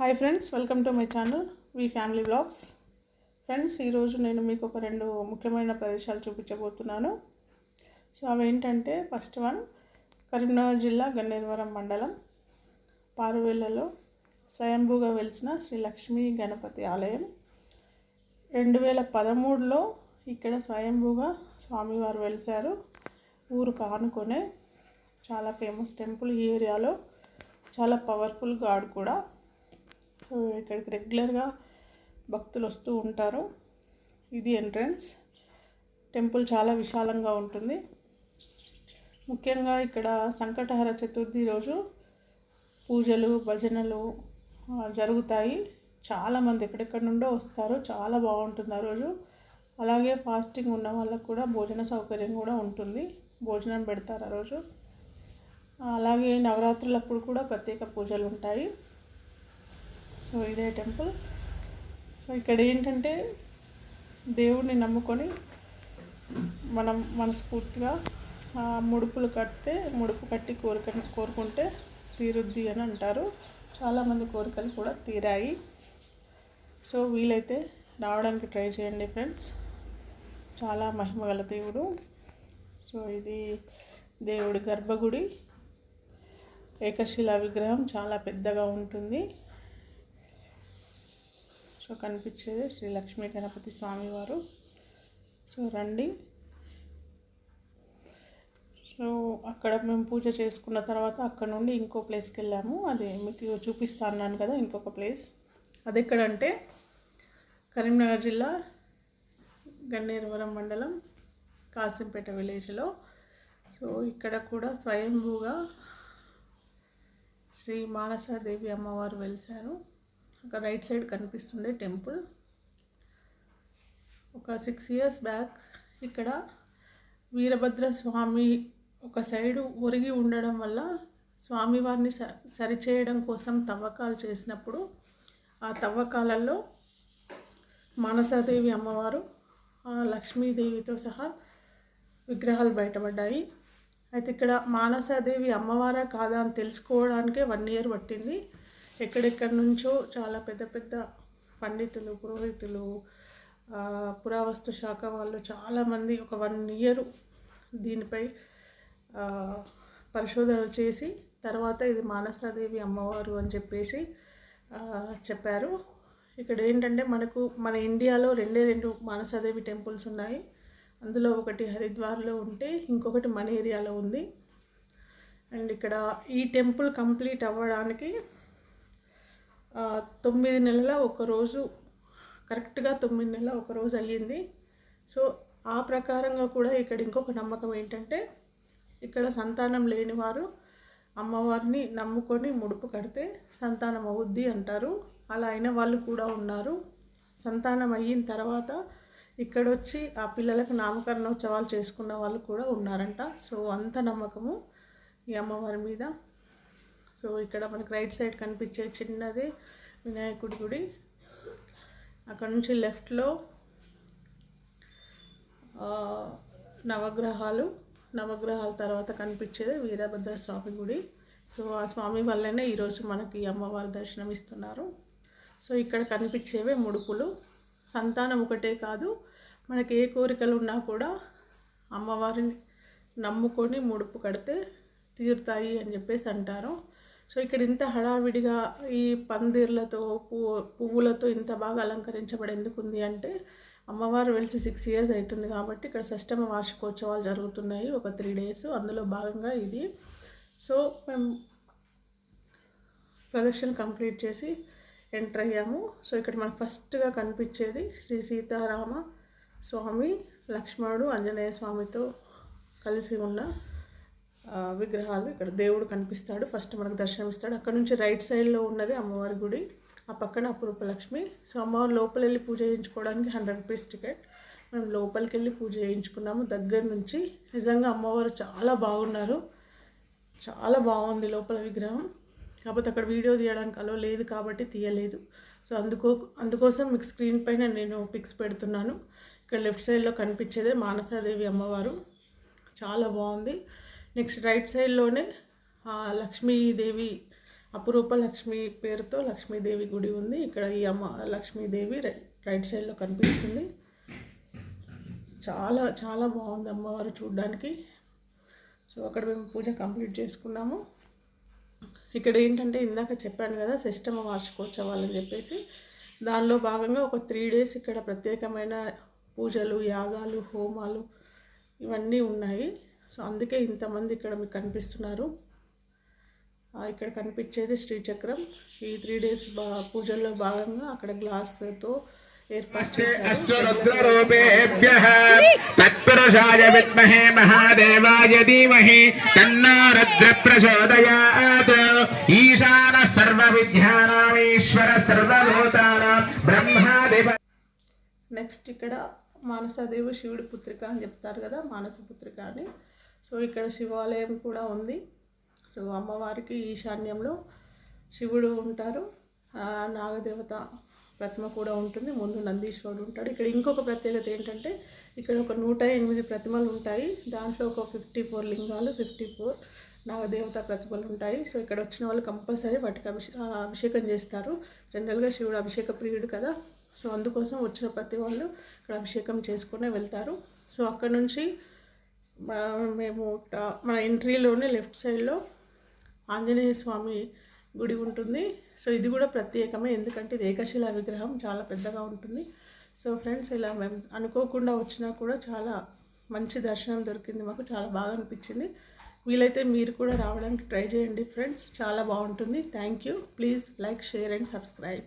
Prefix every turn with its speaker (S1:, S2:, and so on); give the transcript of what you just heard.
S1: Hi friends welcome to my channel V family blogs friends ఈరోజు నేను మీకు ఒక రెండు ముఖ్యమైన ప్రదేశాలు చూపించబోతున్నాను. సో అవి ఏంటంటే ఫస్ట్ వన్ కరీంనగర్ జిల్లా గన్నేరువరం మండలం పారువేళ్ళలో స్వయంభూగా వెలిసిన శ్రీ లక్ష్మీ గణపతి ఆలయం. రెండు వేల పదమూడులో ఇక్కడ స్వయంభూగా స్వామివారు వెలిశారు. ఊరు కానుకొనే చాలా ఫేమస్ టెంపుల్ ఈ ఏరియాలో. చాలా పవర్ఫుల్ గాడ్ కూడా. ఇక్కడికి రెగ్యులర్గా భక్తులు వస్తూ ఉంటారు. ఇది ఎంట్రన్స్. టెంపుల్ చాలా విశాలంగా ఉంటుంది. ముఖ్యంగా ఇక్కడ సంకటహర చతుర్థి రోజు పూజలు భజనలు జరుగుతాయి. చాలామంది ఎక్కడెక్కడి నుండో వస్తారు. చాలా బాగుంటుంది ఆ రోజు. అలాగే ఫాస్టింగ్ ఉన్న వాళ్ళకు కూడా భోజన సౌకర్యం కూడా ఉంటుంది. భోజనం పెడతారు ఆ రోజు. అలాగే నవరాత్రులప్పుడు కూడా ప్రత్యేక పూజలు ఉంటాయి. సో ఇదే టెంపుల్. సో ఇక్కడ ఏంటంటే దేవుడిని నమ్ముకొని మనం మనస్ఫూర్తిగా ముడుపులు కడితే ముడుపు కట్టి కోరిక కోరుకుంటే తీరుద్ది అని అంటారు. చాలామంది కోరికలు కూడా తీరాయి. సో వీలైతే రావడానికి ట్రై చేయండి ఫ్రెండ్స్. చాలా మహిమగల దేవుడు. సో ఇది దేవుడి గర్భగుడి. ఏకశిలా విగ్రహం చాలా పెద్దగా ఉంటుంది. సో కనిపించేది శ్రీ లక్ష్మీ గణపతి స్వామివారు సో రండి. సో అక్కడ మేము పూజ చేసుకున్న తర్వాత అక్కడ నుండి ఇంకో ప్లేస్కి వెళ్ళాము. అది మీకు చూపిస్తా అన్నాను కదా ఇంకొక ప్లేస్. అది ఎక్కడంటే కరీంనగర్ జిల్లా గన్నేరువరం మండలం కాసింపేట విలేజ్లో. సో ఇక్కడ కూడా స్వయంభూగా శ్రీ మానసాదేవి అమ్మవారు వెలిశారు. ఒక రైట్ సైడ్ కనిపిస్తుంది టెంపుల్. ఒక సిక్స్ ఇయర్స్ బ్యాక్ ఇక్కడ వీరభద్ర స్వామి ఒక సైడు ఒరిగి ఉండడం వల్ల స్వామివారిని స సరిచేయడం కోసం తవ్వకాలు చేసినప్పుడు ఆ తవ్వకాలలో మానసాదేవి అమ్మవారు ఆ లక్ష్మీదేవితో సహా విగ్రహాలు బయటపడ్డాయి. అయితే ఇక్కడ మానసాదేవి అమ్మవారా కాదా అని తెలుసుకోవడానికే వన్ ఇయర్ పట్టింది. ఎక్కడెక్కడి నుంచో చాలా పెద్ద పెద్ద పండితులు పురోహితులు పురావస్తు శాఖ వాళ్ళు చాలామంది ఒక వన్ ఇయర్ దీనిపై పరిశోధనలు చేసి తర్వాత ఇది మానసాదేవి అమ్మవారు అని చెప్పేసి చెప్పారు. ఇక్కడ ఏంటంటే మనకు మన ఇండియాలో రెండే రెండు మానసాదేవి టెంపుల్స్ ఉన్నాయి. అందులో ఒకటి హరిద్వార్లో ఉంటే ఇంకొకటి మన ఏరియాలో ఉంది. అండ్ ఇక్కడ ఈ టెంపుల్ కంప్లీట్ అవ్వడానికి తొమ్మిది నెలల ఒక రోజు కరెక్ట్గా తొమ్మిది నెలల ఒక రోజు అయ్యింది. సో ఆ ప్రకారంగా కూడా ఇక్కడ ఇంకొక నమ్మకం ఏంటంటే ఇక్కడ సంతానం లేని వారు అమ్మవారిని నమ్ముకొని ముడుపు కడితే సంతానం అవుద్ది అంటారు. అలా అయిన వాళ్ళు కూడా ఉన్నారు. సంతానం అయిన తర్వాత ఇక్కడ వచ్చి ఆ పిల్లలకు నామకరణోత్సవాలు చేసుకున్న వాళ్ళు కూడా ఉన్నారంట. సో అంత నమ్మకము ఈ అమ్మవారి మీద. సో ఇక్కడ మనకి రైట్ సైడ్ కనిపించే చిన్నది వినాయకుడి గుడి అక్కడ నుంచి లెఫ్ట్లో నవగ్రహాలు నవగ్రహాల తర్వాత కనిపించేది వీరభద్ర స్వామి గుడి. సో ఆ స్వామి వల్లనే ఈరోజు మనకి ఈ అమ్మవారి దర్శనం ఇస్తున్నారు. సో ఇక్కడ కనిపించేవే ముడుపులు. సంతానం ఒకటే కాదు మనకి ఏ కోరికలు ఉన్నా కూడా అమ్మవారిని నమ్ముకొని ముడుపు కడితే తీరుతాయి అని చెప్పేసి అంటారు. సో ఇక్కడ ఇంత హడావిడిగా ఈ పందిర్లతో పువ్వు పువ్వులతో ఇంత బాగా అలంకరించబడి ఎందుకుంది అంటే అమ్మవారు వెలిసి సిక్స్ ఇయర్స్ అవుతుంది కాబట్టి ఇక్కడ షష్టమ వార్షికోత్సవాలు జరుగుతున్నాయి ఒక త్రీ డేస్. అందులో భాగంగా ఇది. సో మేము ప్రదక్షిణ కంప్లీట్ చేసి ఎంటర్ అయ్యాము. సో ఇక్కడ మనకు ఫస్ట్గా కనిపించేది శ్రీ సీతారామ స్వామి లక్ష్మణుడు ఆంజనేయ స్వామితో కలిసి ఉన్న విగ్రహాలు ఇక్కడ దేవుడు కనిపిస్తాడు. ఫస్ట్ మనకు దర్శనం ఇస్తాడు అక్కడ నుంచి రైట్ సైడ్లో ఉన్నది అమ్మవారి గుడి. ఆ పక్కన అపురూప లక్ష్మి సో అమ్మవారు లోపల వెళ్ళి పూజ చేయించుకోవడానికి హండ్రెడ్ రూపీస్ టికెట్. మేము లోపలికి వెళ్ళి పూజ చేయించుకున్నాము. దగ్గర నుంచి నిజంగా అమ్మవారు చాలా బాగున్నారు. చాలా బాగుంది లోపల విగ్రహం. కాకపోతే అక్కడ వీడియో తీయడానికి అలో లేదు కాబట్టి తీయలేదు. సో అందుకో అందుకోసం మీకు స్క్రీన్ పైన నేను పిక్స్ పెడుతున్నాను. ఇక్కడ లెఫ్ట్ సైడ్లో కనిపించేదే మానసాదేవి అమ్మవారు. చాలా బాగుంది. నెక్స్ట్ రైట్ సైడ్లోనే లక్ష్మీదేవి అపురూప లక్ష్మి పేరుతో లక్ష్మీదేవి గుడి ఉంది. ఇక్కడ ఈ అమ్మ లక్ష్మీదేవి రైట్ సైడ్లో కనిపిస్తుంది. చాలా చాలా బాగుంది అమ్మవారు చూడడానికి. సో అక్కడ మేము పూజ కంప్లీట్ చేసుకున్నాము. ఇక్కడ ఏంటంటే ఇందాక చెప్పాను కదా సిస్టమ్ వార్షికోత్సవాలు అని చెప్పేసి. దానిలో భాగంగా ఒక త్రీ డేస్ ఇక్కడ ప్రత్యేకమైన పూజలు యాగాలు హోమాలు ఇవన్నీ ఉన్నాయి. సో అందుకే ఇంతమంది ఇక్కడ మీకు కనిపిస్తున్నారు. ఇక్కడ కనిపించేది శ్రీచక్రం. ఈ త్రీ డేస్ పూజల్లో భాగంగా అక్కడ గ్లాస్తో
S2: తత్పురుషాయ సర్వ
S1: నెక్స్ట్ ఇక్కడ మానసాదేవి శివుడి పుత్రిక అని చెప్తారు కదా మానస పుత్రిక అని. సో ఇక్కడ శివాలయం కూడా ఉంది. సో అమ్మవారికి ఈశాన్యంలో శివుడు ఉంటారు. నాగదేవత ప్రతిమ కూడా ఉంటుంది. ముందు నందీశ్వరుడు ఉంటాడు. ఇక్కడ ఇంకొక ప్రత్యేకత ఏంటంటే ఇక్కడ ఒక నూట ఎనిమిది ప్రతిమలు ఉంటాయి. దాంట్లో ఒక ఫిఫ్టీ ఫోర్ లింగాలు ఫిఫ్టీ ఫోర్ నాగదేవత ప్రతిమలు ఉంటాయి. సో ఇక్కడ వచ్చిన వాళ్ళు కంపల్సరీ వాటికి అభిషే అభిషేకం చేస్తారు. జనరల్గా శివుడు అభిషేక ప్రియుడు కదా. సో అందుకోసం వచ్చిన ప్రతి వాళ్ళు ఇక్కడ అభిషేకం చేసుకునే వెళ్తారు. సో అక్కడ నుంచి మేము మన ఎంట్రీలోనే లెఫ్ట్ సైడ్లో ఆంజనేయ స్వామి గుడి ఉంటుంది. సో ఇది కూడా ప్రత్యేకమే. ఎందుకంటే ఇది ఏకశిలా విగ్రహం చాలా పెద్దగా ఉంటుంది. సో ఫ్రెండ్స్ ఇలా మేము అనుకోకుండా వచ్చినా కూడా చాలా మంచి దర్శనం దొరికింది. మాకు చాలా బాగా అనిపించింది. వీలైతే మీరు కూడా రావడానికి ట్రై చేయండి ఫ్రెండ్స్. చాలా బాగుంటుంది. Thank you. Please like share and subscribe.